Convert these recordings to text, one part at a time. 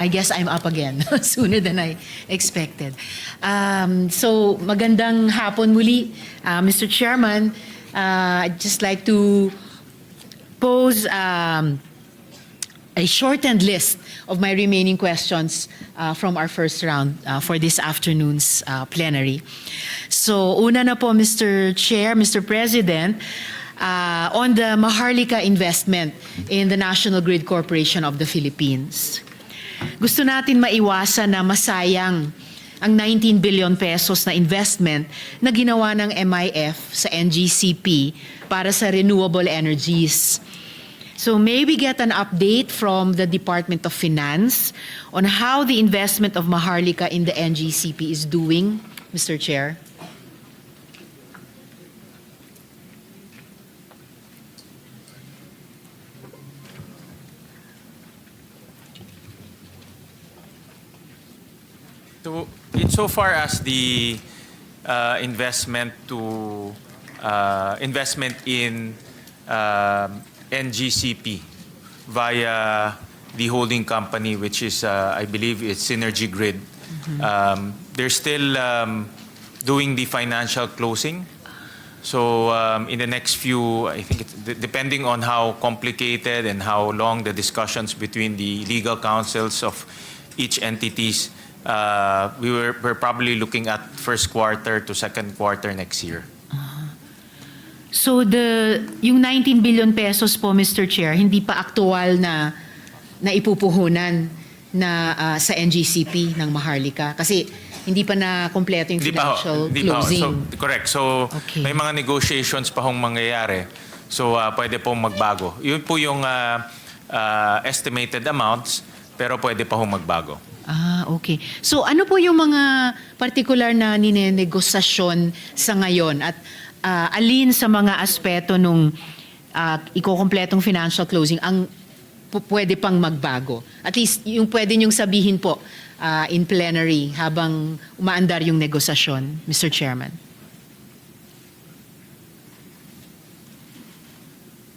I guess I'm up again sooner than I expected. Um, so magandang hapon muli, uh, Mr. Chairman. Uh, I'd just like to pose um, a shortened list of my remaining questions uh, from our first round uh, for this afternoon's uh, plenary. So una na po, Mr. Chair, Mr. President, uh, on the Maharlika investment in the National Grid Corporation of the Philippines. Gusto natin maiwasan na masayang ang 19 billion pesos na investment na ginawa ng MIF sa NGCP para sa renewable energies. So may we get an update from the Department of Finance on how the investment of Maharlika in the NGCP is doing, Mr. Chair? Insofar as the uh, investment to uh, investment in um, NGCP via the holding company, which is uh, I believe it's Synergy Grid, um, they're still um, doing the financial closing. So um, in the next few, I think it's, d- depending on how complicated and how long the discussions between the legal counsels of each entities, uh, we were we're probably looking at first quarter to second quarter next year. So the yung 19 billion pesos po Mr. Chair hindi pa aktual na na ipupuhunan na ah, sa NGCP ng Maharlika kasi hindi pa na kompleto yung Hindi pa ho, financial hindi pa ho. closing. So, correct. So Okay. may mga negotiations pa hong mangyayari. So uh, pwede pong magbago. Yun po yung uh, uh, estimated amounts, pero pwede pa hong magbago. Ah, okay. So ano po yung mga particular na ninenegosasyon sa ngayon at ah, alin sa mga aspeto nung uh, ikokompletong financial closing ang pu- pwede pang magbago? At least yung pwede niyong sabihin po ah, in plenary habang umaandar yung negosasyon, Mr. Chairman.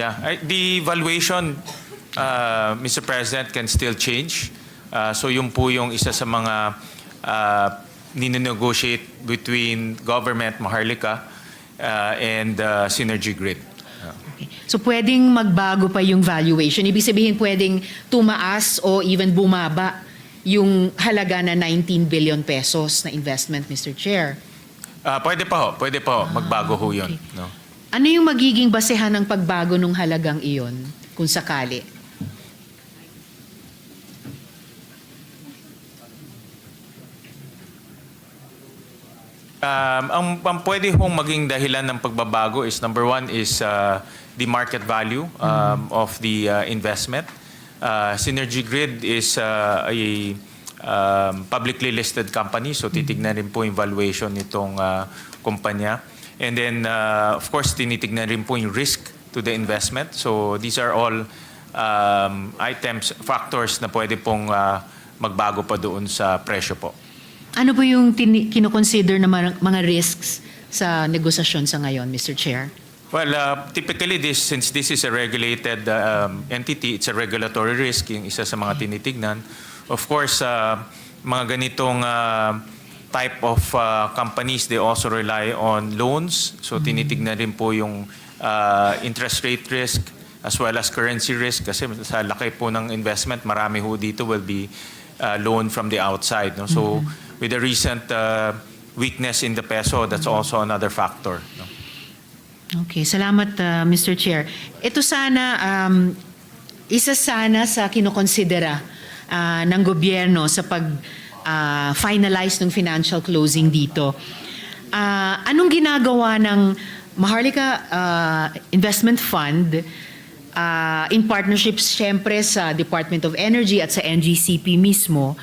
Yeah, I- the valuation, uh, Mr. President, can still change. Uh, so yun po yung isa sa mga uh, ninegotiate between government, Maharlika, uh, and uh, Synergy Grid. So pwedeng magbago pa yung valuation. Ibig sabihin pwedeng tumaas o even bumaba yung halaga na 19 billion pesos na investment, Mr. Chair. Uh, pwede pa ho, pwede pa ho, magbago ho yun. okay. No? Ano yung magiging basehan ng pagbago ng halagang iyon kung sakali? Um, ang, ang pwede hong maging dahilan ng pagbabago is number one is uh, the market value um, of the uh, investment. Uh, Synergy Grid is uh, a um, publicly listed company so titignan rin po yung valuation nitong uh, kumpanya. And then uh, of course tinitignan rin po yung risk to the investment. So these are all um, items, factors na pwede pong uh, magbago pa doon sa presyo po. Ano po yung kinoconsider na mga, risks sa negosasyon sa ngayon, Mr. Chair? Well, uh, typically this since this is a regulated uh, um, entity, it's a regulatory risk yung isa sa mga tinitignan. Of course, uh, mga ganitong uh, type of uh, companies, they also rely on loans. So tinitignan rin po yung uh, interest rate risk as well as currency risk kasi sa laki po ng investment, marami ho dito will be uh, loan from the outside. No? So with the recent uh, weakness in the peso, that's also another factor. No? Okay, salamat uh, Mr. Chair. Ito sana, um, isa sana sa kinokonsidera uh, ng gobyerno sa pag uh, finalize ng financial closing dito. Ah, anong ginagawa ng Maharlika uh, Investment Fund uh, in partnerships syempre sa Department of Energy at sa NGCP mismo,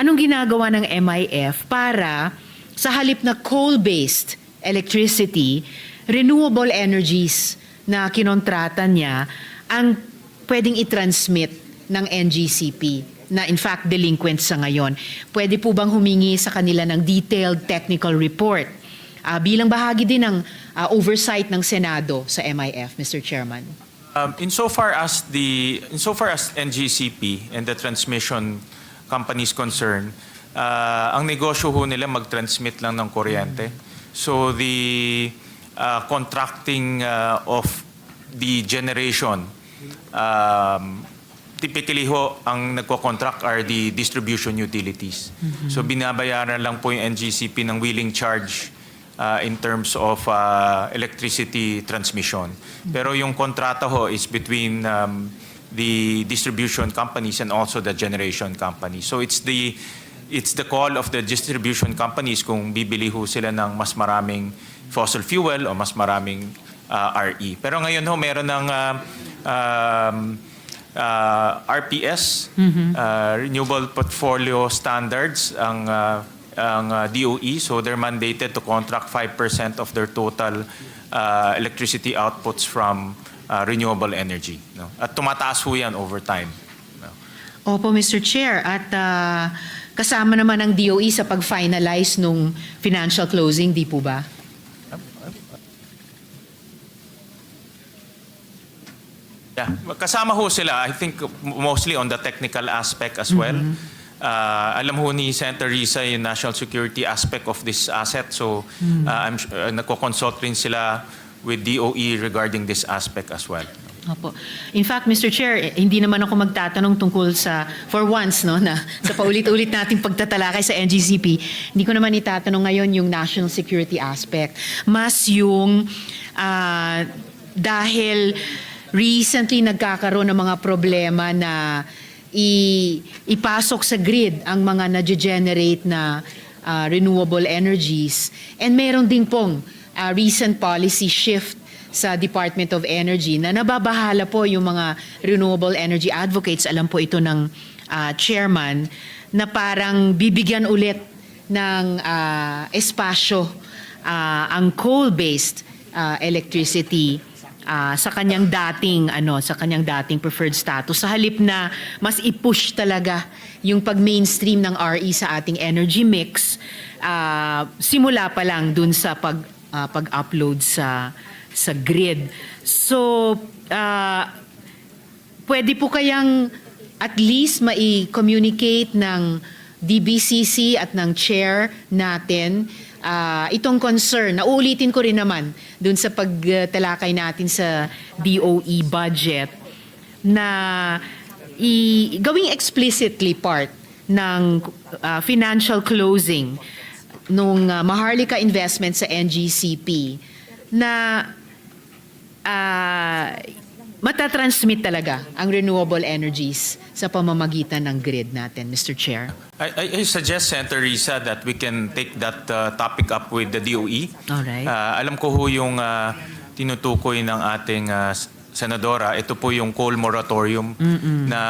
anong ginagawa ng MIF para sa halip na coal-based electricity, renewable energies na kinontrata niya ang pwedeng i-transmit ng NGCP na in fact delinquent sa ngayon. Pwede po bang humingi sa kanila ng detailed technical report ah, bilang bahagi din ng ah, oversight ng Senado sa MIF, Mr. Chairman? Um, insofar as the insofar as NGCP and the transmission companies concerned, uh, ang negosyo ho nila mag-transmit lang ng kuryente. So the uh, contracting uh, of the generation, um, typically ho, ang nagko-contract are the distribution utilities. So binabayaran lang po yung NGCP ng wheeling charge uh, in terms of uh, electricity transmission. Pero yung kontrata ho is between um, the distribution companies and also the generation companies. So it's the it's the call of the distribution companies kung bibili ho sila ng mas maraming fossil fuel o mas maraming uh, RE. Pero ngayon ho meron ng uh, um, uh, RPS, uh, Renewable Portfolio Standards, ang uh, ang uh, DOE. So they're mandated to contract 5% of their total uh, electricity outputs from uh, renewable energy. No? At tumataas ho yan over time. No? Opo, Mr. Chair. At ah, kasama naman ang DOE sa pag-finalize nung financial closing, di po ba? Yeah, kasama ho sila. I think mostly on the technical aspect as well. Uh, alam ho ni Senator Risa yung national security aspect of this asset. So uh, I'm uh, nagko-consult rin sila with DOE regarding this aspect as well. Opo. In fact, Mr. Chair, hindi naman ako magtatanong tungkol sa, for once, no, na sa paulit-ulit nating pagtatalakay sa NGCP, hindi ko naman itatanong ngayon yung national security aspect. Mas yung, ah, dahil recently nagkakaroon ng mga problema na i- ipasok sa grid ang mga na-generate na ah, renewable energies. And meron din pong ah, recent policy shift sa Department of Energy na nababahala po yung mga renewable energy advocates, alam po ito ng ah, chairman, na parang bibigyan ulit ng ah, espasyo ah, ang coal-based ah, electricity ah, sa kanyang dating ano sa kanyang dating preferred status. Sa halip na mas i-push talaga yung pag-mainstream ng RE sa ating energy mix ah, simula pa lang dun sa pag ah, pag-upload sa sa grid. So ah, pwede po kayang at least mai-communicate ng DBCC at ng chair natin ah, itong concern. Nauulitin ko rin naman dun sa pagtalakay natin sa DOE budget na i- gawing explicitly part ng ah, financial closing nung ah, Maharlika investment sa NGCP na ah, matatransmit talaga ang renewable energies sa pamamagitan ng grid natin, Mr. Chair. I, I, suggest, Senator Risa, that we can take that uh, topic up with the DOE. Alright. Uh, alam ko ho yung uh, tinutukoy ng ating uh, senadora, ito po yung coal moratorium na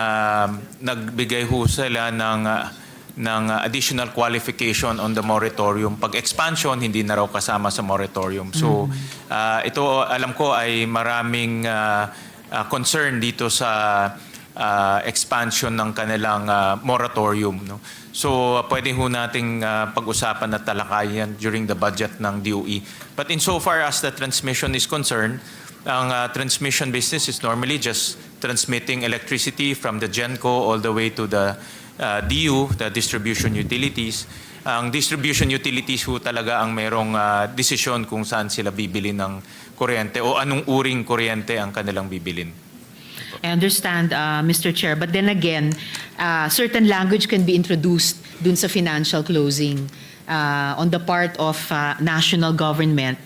nagbigay ho sila ng uh, ng uh, additional qualification on the moratorium. Pag expansion, hindi na raw kasama sa moratorium. So, uh, ito alam ko ay maraming uh, uh, concern dito sa uh, expansion ng kanilang uh, moratorium. No? So, uh, pwede ho nating uh, pag-usapan at talakayan during the budget ng DOE. But insofar as the transmission is concerned, ang uh, transmission business is normally just transmitting electricity from the GENCO all the way to the uh, DU, the distribution utilities. Ang distribution utilities ho talaga ang merong uh, desisyon kung saan sila bibili ng kuryente o anong uring kuryente ang kanilang bibilin. I understand, uh, Mr. Chair, but then again, uh, certain language can be introduced dun sa financial closing uh, on the part of uh, national government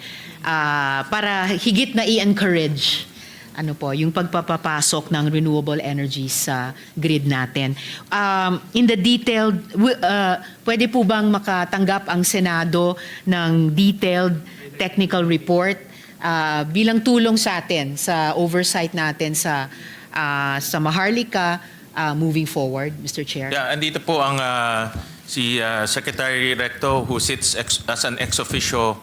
uh, para higit na i-encourage ano po, yung pagpapapasok ng renewable energy sa grid natin. Um, in the detailed, uh, pwede po bang makatanggap ang Senado ng detailed technical report uh, bilang tulong sa atin, sa oversight natin sa, uh, sa Maharlika uh, moving forward, Mr. Chair? Yeah, andito po ang uh, si uh, Secretary Recto who sits ex- as an ex officio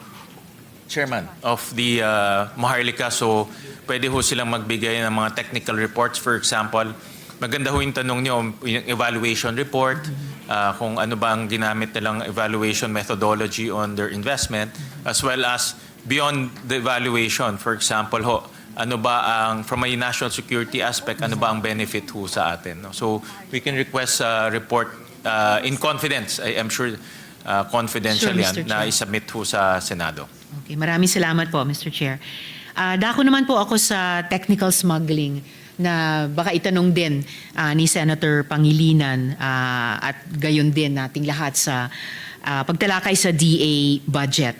chairman of the uh, Maharlika. So, pwede ho silang magbigay ng mga technical reports. For example, maganda ho yung tanong niyo, yung evaluation report, uh, kung ano ba ang ginamit nilang evaluation methodology on their investment, as well as beyond the evaluation. For example, ho, ano ba ang, from a national security aspect, ano ba ang benefit ho sa atin. No? So, we can request a report uh, in confidence, I am sure uh, confidential Sure, yan, na Chair. isubmit ho sa Senado. Okay, maraming salamat po, Mr. Chair. Ah, dako naman po ako sa technical smuggling na baka itanong din ah, ni Senator Pangilinan ah, at gayon din nating lahat sa ah, pagtalakay sa DA budget.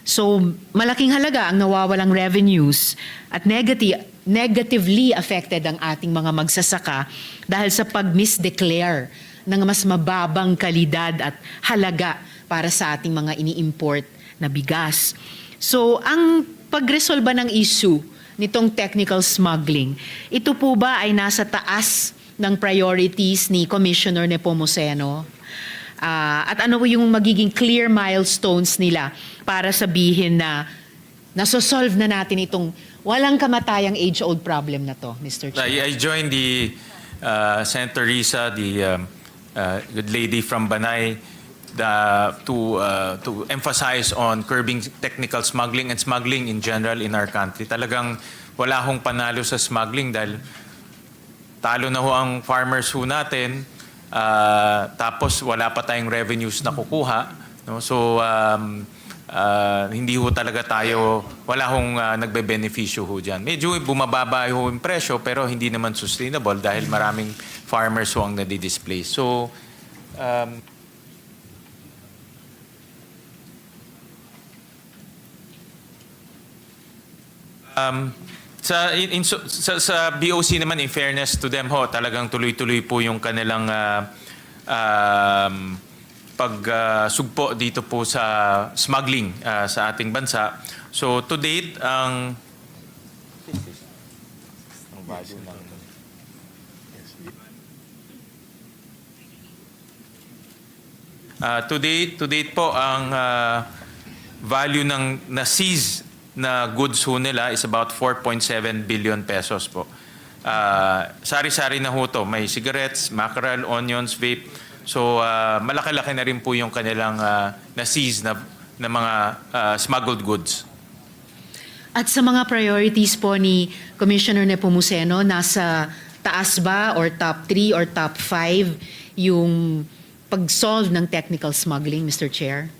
So, malaking halaga ang nawawalang revenues at negative, negatively affected ang ating mga magsasaka dahil sa pag-misdeclare ng mas mababang kalidad at halaga para sa ating mga ini-import na bigas. So, ang pagresolba ng issue nitong technical smuggling, ito po ba ay nasa taas ng priorities ni Commissioner Nepomuceno? Ah, at ano po yung magiging clear milestones nila para sabihin na nasosolve na natin itong walang kamatayang age-old problem na to, Mr. Chair? I, I joined the uh, Senator Risa, the um, uh, good lady from Banay, the, to uh, to emphasize on curbing technical smuggling and smuggling in general in our country. Talagang wala hong panalo sa smuggling dahil talo na ho ang farmers ho natin, ah, tapos wala pa tayong revenues na kukuha. No? So, um, ah, hindi ho talaga tayo, wala hong ah, nagbe-beneficyo ho dyan. Medyo bumababa ho yung presyo, pero hindi naman sustainable dahil maraming farmers ho ang nadi-display. So, um, Um, sa, in, in- sa, sa BOC naman, in fairness to them ho, talagang tuloy-tuloy po yung kanilang ah, um, pagsugpo dito po sa smuggling ah, sa ating bansa. So to date, ang ang Ah, to date, to date po ang ah, value ng na-seize na goods ho nila is about 4.7 billion pesos po. Ah, sari-sari na ho to. May cigarettes, mackerel, onions, vape. So ah, malaki-laki na rin po yung kanilang ah, na-seize na, na mga ah, smuggled goods. At sa mga priorities po ni Commissioner Nepomuceno, nasa taas ba or top 3 or top 5 yung pag-solve ng technical smuggling, Mr. Chair?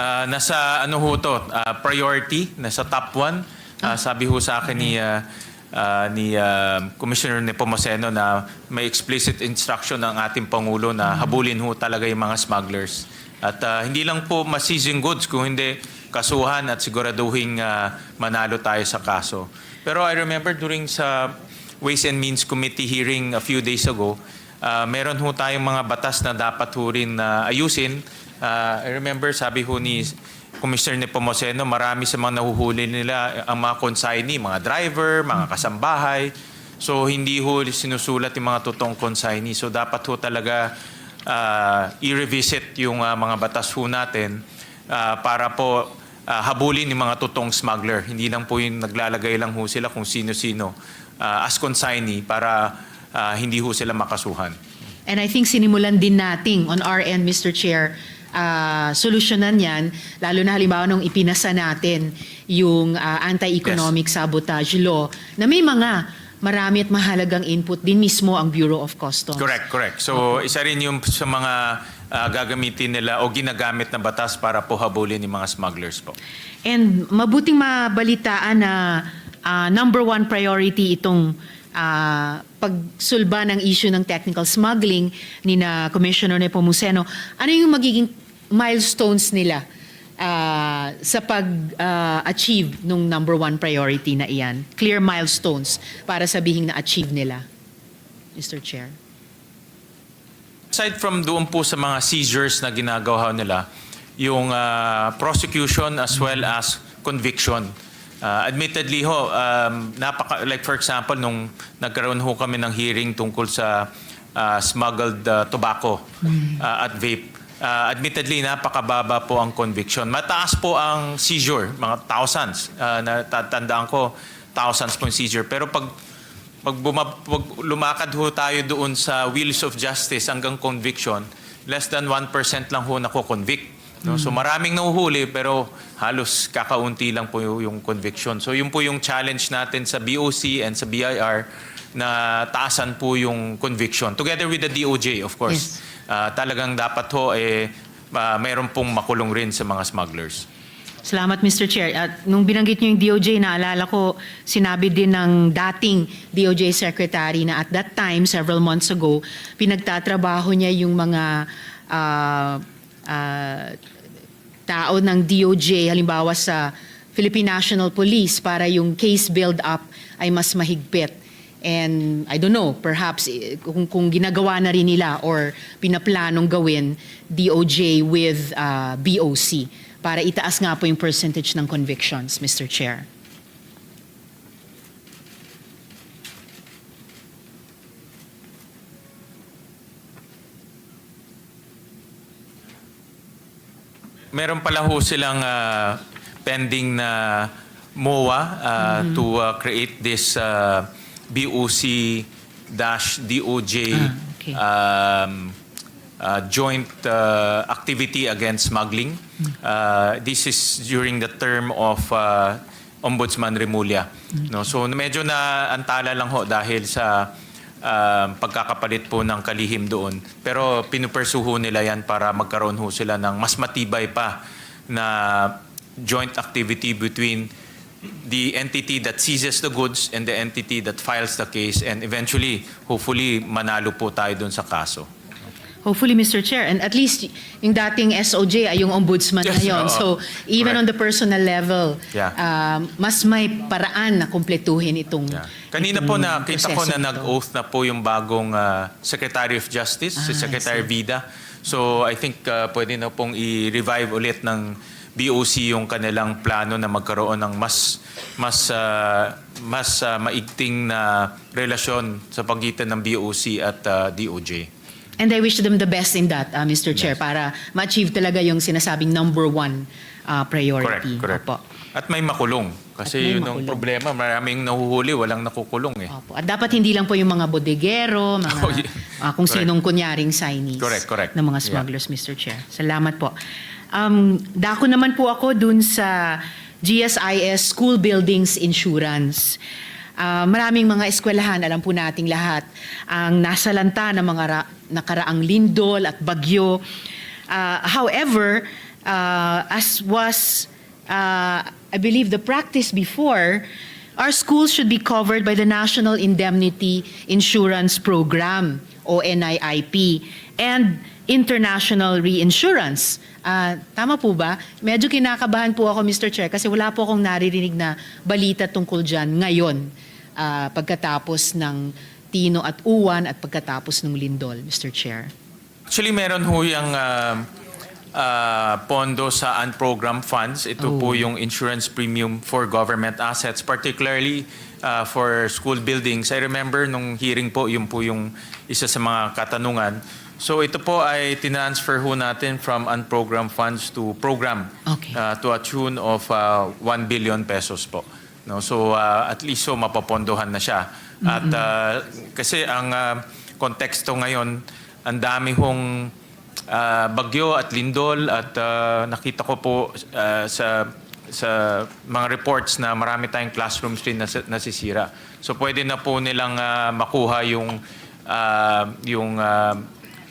Ah, nasa ano ho to, ah, priority, nasa top 1. sabi ho sa akin ni ah, ah, ni ah, Commissioner Nepomuceno na may explicit instruction ng ating Pangulo na habulin ho talaga yung mga smugglers. At ah, hindi lang po masizing goods, kung hindi kasuhan at siguraduhin ah, manalo tayo sa kaso. Pero I remember during sa Ways and Means Committee hearing a few days ago, ah, meron ho tayong mga batas na dapat ho rin na ayusin. Ah, I remember sabi ho ni Commissioner Nepomuceno, marami sa mga nahuhuli nila ang mga consignee, mga driver, mga kasambahay. So hindi ho sinusulat yung mga totoong consignee. So dapat ho talaga ah, i-revisit yung ah, mga batas ho natin ah, para po ah, habulin yung mga totoong smuggler. Hindi lang po yung naglalagay lang ho sila kung sino-sino ah, as consignee para ah, hindi ho sila makasuhan. And I think sinimulan din nating on our end, Mr. Chair, ah, solusyonan yan, lalo na halimbawa nung ipinasa natin yung ah, anti-economic sabotage law, na may mga marami at mahalagang input din mismo ang Bureau of Customs. Correct, correct. So isa rin yung sa mga ah, gagamitin nila o ginagamit na batas para po habulin yung mga smugglers po. And mabuting mabalitaan na ah, number one priority itong ah, pagsulba ng issue ng technical smuggling ni na Commissioner Nepomuceno. Ano yung magiging milestones nila ah, sa pag-achieve nung number one priority na iyan? Clear milestones para sabihin na achieve nila, Mr. Chair. Aside from doon po sa mga seizures na ginagawa nila, yung ah, prosecution as well as conviction. Ah, admittedly ho, um, napaka, like for example, nung nagkaroon ho kami ng hearing tungkol sa ah, smuggled ah, tobacco ah, at vape, ah, admittedly napakababa po ang conviction. Mataas po ang seizure, mga thousands. Ah, natatandaan ko, thousands po yung seizure. Pero pag pag, buma, pag lumakad ho tayo doon sa wheels of justice hanggang conviction, less than 1% lang ho nako-convict. No? So maraming nahuhuli pero halos kakaunti lang po yung, conviction. So yun po yung challenge natin sa BOC and sa BIR na taasan po yung conviction together with the DOJ of course. Ah, talagang dapat ho eh ah, mayroon pong makulong rin sa mga smugglers. Salamat, Mr. Chair. At nung binanggit niyo yung DOJ, naalala ko, sinabi din ng dating DOJ Secretary na at that time, several months ago, pinagtatrabaho niya yung mga ah, ah, tao ng DOJ, halimbawa sa Philippine National Police, para yung case build-up ay mas mahigpit. And I don't know, perhaps eh, kung, kung ginagawa na rin nila or pinaplanong gawin DOJ with ah, BOC para itaas nga po yung percentage ng convictions, Mr. Chair. Meron pala ho silang ah, pending na MOA ah, to ah, create this ah, BOC-DOJ Ah, okay. um, ah, joint ah, activity against smuggling. Ah, this is during the term of ah, Ombudsman Remulla. No? So medyo na antala lang ho dahil sa um, pagkakapalit po ng kalihim doon. Pero pinupersuho nila yan para magkaroon ho sila ng mas matibay pa na joint activity between the entity that seizes the goods and the entity that files the case and eventually, hopefully, manalo po tayo doon sa kaso. Hopefully, Mr. Chair. And at least yung dating SOJ ay yung ombudsman Yes, ngayon. oo. So even Correct. on the personal level, Yeah. um, mas may paraan na kumpletuhin itong Yeah. Kanina itong po nakita ko na nag-oath na po yung bagong ah, Secretary of Justice, si Ah, I Secretary. Vida. So I think ah, pwede na pong i-revive ulit ng BOC yung kanilang plano na magkaroon ng mas mas ah, mas ah, maigting na relasyon sa pagitan ng BOC at ah, DOJ. And I wish them the best in that, uh, Mr. Chair, para ma-achieve talaga yung sinasabing number one uh, priority. Correct, correct. Opo. At may makulong. Kasi may yun ang problema, maraming nahuhuli, walang nakukulong eh. Opo. At dapat hindi lang po yung mga bodegero, mga Oh, yeah. ah, kung Correct. sinong kunyaring signees Correct, correct. ng mga Yeah. smugglers, Mr. Chair. Salamat po. Um, dako naman po ako dun sa GSIS School Buildings Insurance. Ah, maraming mga eskwelahan, alam po nating lahat, ang nasalanta ng mga ra- nakaraang lindol at bagyo. Ah, however, ah, as was, ah, I believe, the practice before, our schools should be covered by the National Indemnity Insurance Program, o NIIP, and international reinsurance. Ah, tama po ba? Medyo kinakabahan po ako, Mr. Chair, kasi wala po akong naririnig na balita tungkol dyan ngayon ah, pagkatapos ng Tino at Uwan at pagkatapos ng Lindol, Mr. Chair. Actually, meron ho yung ah, ah, pondo sa unprogrammed funds. Ito po yung insurance premium for government assets, particularly ah, for school buildings. I remember nung hearing po, yun po yung isa sa mga katanungan. So ito po ay tinransfer ho natin from unprogrammed funds to program Okay. ah, to a tune of ah, 1 billion pesos po. No, so ah, at least so mapapondohan na siya. At ah, kasi ang ah, konteksto ngayon, ang dami hong ah, bagyo at lindol at ah, nakita ko po ah, sa sa mga reports na marami tayong classrooms rin nas- nasisira. So pwede na po nilang ah, makuha yung ah, yung ah,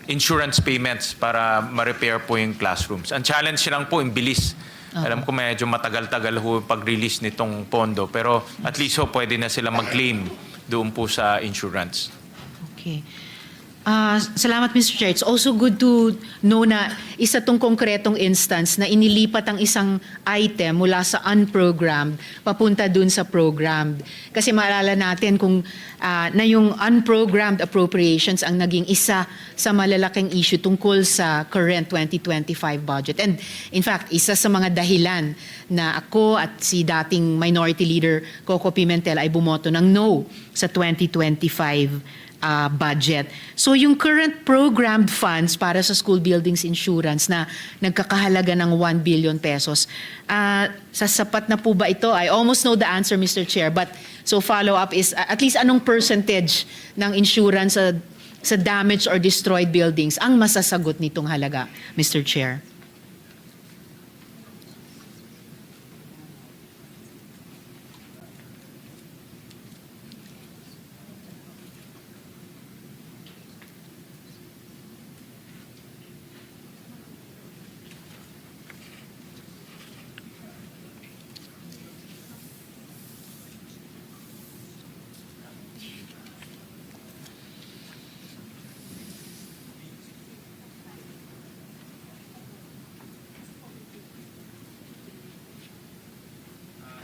insurance payments para ma-repair po yung classrooms. Ang challenge lang po, yung bilis. Alam ko medyo matagal-tagal ho pag-release nitong pondo, pero at least ho pwede na sila mag-claim doon po sa insurance. Okay. Ah, salamat, Mr. Chair. It's also good to know na isa tong konkretong instance na inilipat ang isang item mula sa unprogrammed papunta dun sa programmed. Kasi maalala natin kung ah, na yung unprogrammed appropriations ang naging isa sa malalaking issue tungkol sa current 2025 budget. And in fact, isa sa mga dahilan na ako at si dating Minority Leader Coco Pimentel ay bumoto ng no sa 2025 uh, budget. So yung current programmed funds para sa school buildings insurance na nagkakahalaga ng 1 billion pesos, uh, sasapat na po ba ito? I almost know the answer, Mr. Chair, but so follow-up is uh, at least anong percentage ng insurance sa, sa damaged or destroyed buildings ang masasagot nitong halaga, Mr. Chair?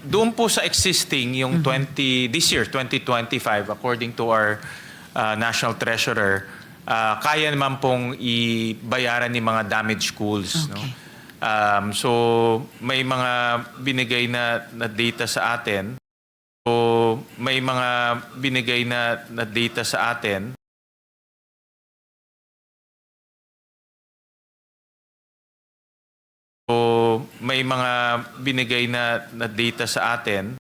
Doon po sa existing yung 20 this year 2025 according to our uh, national treasurer uh, kaya naman pong ibayaran ni mga damaged schools no. Okay. Um, so may mga binigay na, na data sa atin. So may mga binigay na, na data sa atin. So may mga binigay na, na data sa atin.